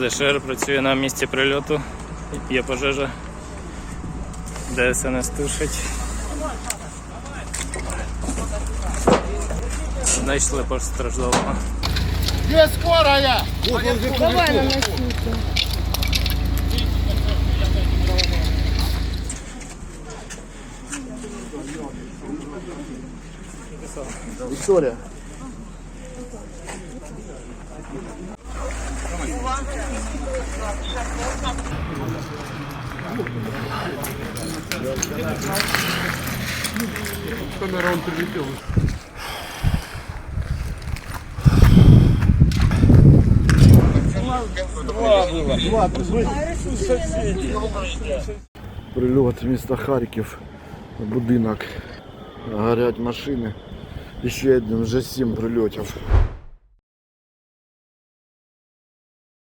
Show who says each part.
Speaker 1: ЗШР працює на місці прильоту. Є пожежа. ДСНС тушить. Знайшли постраждалого.
Speaker 2: Где скорая?
Speaker 3: Давай на носилки.
Speaker 2: Виктория. Прильот міста Харків, будинок, горять машини. І ще один, вже сім прильотів.